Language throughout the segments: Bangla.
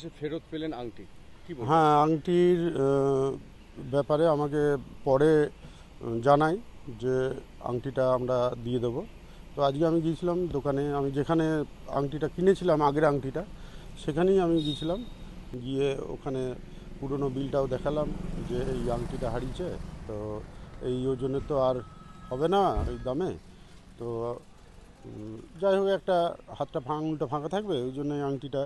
অবশেষে ফেরত পেলেন আংটি। হ্যাঁ আংটির ব্যাপারে আমাকে পরে জানাই যে আংটিটা আমরা দিয়ে দেবো। তো আজকে আমি গিয়েছিলাম দোকানে, আমি যেখানে আংটিটা কিনেছিলাম, আগের আংটিটা, সেখানেই আমি গিয়েছিলাম। গিয়ে ওখানে পুরনো বিলটাও দেখালাম যে এই আংটিটা হারিয়েছে, তো এই ওজনে তো আর হবে না এই দামে। তো যাই হোক, একটা হাতটা ফাঁ আঙুলটা ফাঁকা থাকবে, ওই জন্য আংটিটা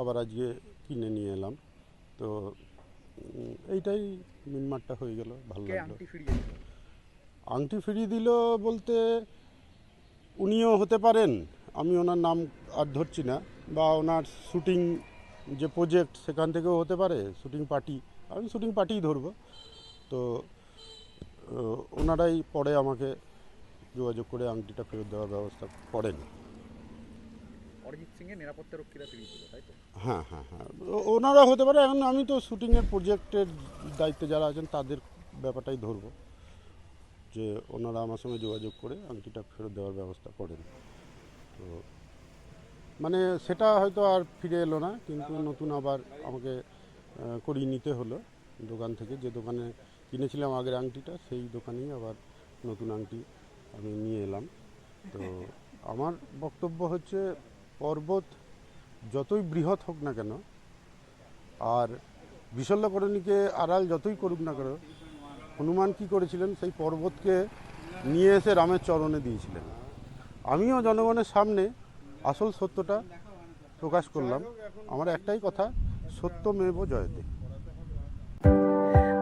আবার আজকে কিনে নিয়ে এলাম। তো এইটাই মিনমারটা হয়ে গেল ভালো লাগল। আংটি ফিরিয়ে দিল? বলতে উনিও হতে পারেন আমি ওনার নাম আর ধরছি না বা ওনার শুটিং যে প্রজেক্ট সেখান থেকেও হতে পারে শুটিং পার্টি আমি শুটিং পার্টিই ধরবো। তো ওনারাই পরে আমাকে যোগাযোগ করে আংটিটা ফেরত দেওয়ার ব্যবস্থা করেন। অরিজিৎ সিং এর নিরাপত্তা রক্ষীরা ফিরিয়ে দিল তাই তো? হ্যাঁ হ্যাঁ হ্যাঁ। ওনারা হতে পারে, এখন আমি তো শুটিংয়ের প্রজেক্টের দায়িত্বে যারা আছেন, তাদের ব্যাপারটাই ধরবো। যে ওনারা আমার সঙ্গে যোগাযোগ করে আংটিটা ফেরত দেওয়ার ব্যবস্থা করেন। তো মানে সেটা হয়তো আর ফিরে এলো না, কিন্তু নতুন আবার আমাকে করিয়ে নিতে হলো দোকান থেকে। যে দোকানে কিনেছিলাম আগের আংটিটা, সেই দোকানেই আবার নতুন আংটি আমি নিয়ে এলাম। তো আমার বক্তব্য হচ্ছে পর্বত যতই বৃহৎ হোক না কেন, আর বিশল্যকরণীকে আড়াল যতই করুক না কেন, হনুমান কি করেছিলেন? সেই পর্বতকে নিয়ে এসে রামের চরণে দিয়েছিলেন। আমিও জনগণের সামনে আসল সত্যটা প্রকাশ করলাম। আমার একটাই কথা সত্য মেব জয়তে।